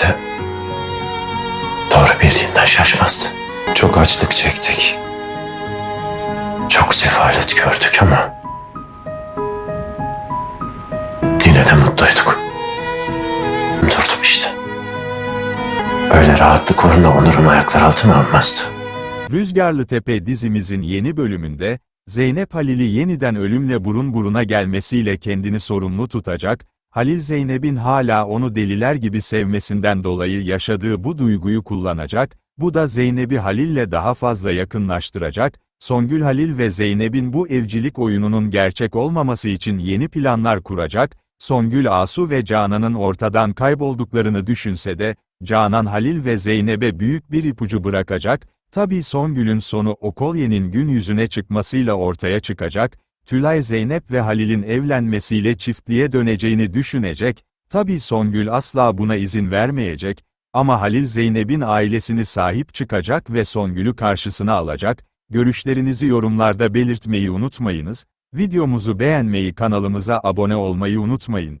ise doğru bildiğinden şaşmazdı. Çok açlık çektik. Çok sefalet gördük ama yine de mutluyduk. Durdum işte. Öyle rahatlık uğruna onurum ayaklar altına almazdı. Rüzgarlı Tepe dizimizin yeni bölümünde, Zeynep Halil'i yeniden ölümle burun buruna gelmesiyle kendini sorumlu tutacak, Halil Zeynep'in hala onu deliler gibi sevmesinden dolayı yaşadığı bu duyguyu kullanacak, bu da Zeynep'i Halil'le daha fazla yakınlaştıracak, Songül Halil ve Zeynep'in bu evcilik oyununun gerçek olmaması için yeni planlar kuracak, Songül Asu ve Canan'ın ortadan kaybolduklarını düşünse de, Canan Halil ve Zeynep'e büyük bir ipucu bırakacak, tabii Songül'ün sonu o kolyenin gün yüzüne çıkmasıyla ortaya çıkacak, Tülay Zeynep ve Halil'in evlenmesiyle çiftliğe döneceğini düşünecek, tabii Songül asla buna izin vermeyecek, ama Halil Zeynep'in ailesini sahip çıkacak ve Songül'ü karşısına alacak, görüşlerinizi yorumlarda belirtmeyi unutmayınız, videomuzu beğenmeyi kanalımıza abone olmayı unutmayın.